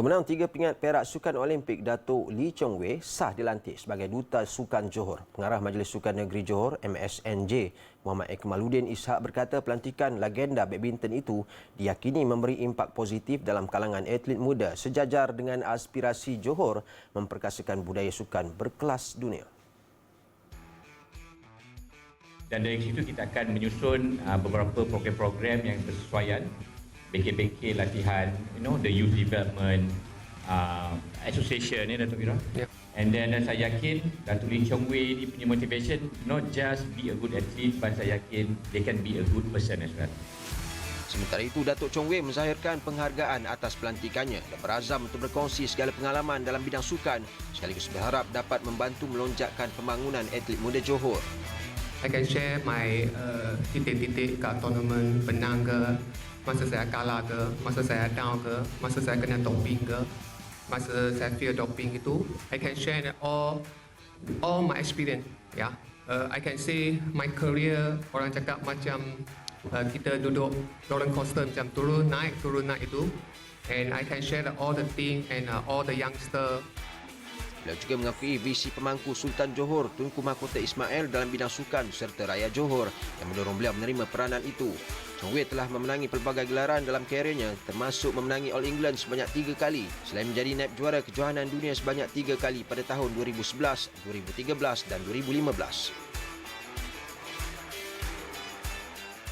Pemenang tiga pingat perak Sukan Olimpik Datuk Lee Chong Wei sah dilantik sebagai Duta Sukan Johor. Pengarah Majlis Sukan Negeri Johor MSNJ Muhammad Ekmaluddin Ishak berkata pelantikan legenda badminton itu diyakini memberi impak positif dalam kalangan atlet muda sejajar dengan aspirasi Johor memperkasakan budaya sukan berkelas dunia. Dan dari situ kita akan menyusun uh, beberapa program-program yang bersesuaian bengkel-bengkel latihan, you know, the youth development uh, association ni Datuk Ira. Yep. And then uh, saya yakin Datuk Lee Chong Wei ni punya motivation not just be a good athlete but saya yakin they can be a good person as well. Sementara itu, Datuk Chong Wei menzahirkan penghargaan atas pelantikannya dan berazam untuk berkongsi segala pengalaman dalam bidang sukan sekaligus berharap dapat membantu melonjakkan pembangunan atlet muda Johor. I can share my uh, titik-titik kat tournament menang ke, masa saya kalah ke, masa saya down ke, masa saya kena doping ke, masa saya fear doping itu. I can share all all my experience. Yeah. uh, I can say my career orang cakap macam uh, kita duduk roller coaster macam turun naik turun naik itu. And I can share all the thing and uh, all the youngster Beliau juga mengakui visi pemangku Sultan Johor Tunku Mahkota Ismail dalam bidang sukan serta rakyat Johor yang mendorong beliau menerima peranan itu. Chong Wei telah memenangi pelbagai gelaran dalam kariernya termasuk memenangi All England sebanyak tiga kali selain menjadi naib juara kejohanan dunia sebanyak tiga kali pada tahun 2011, 2013 dan 2015.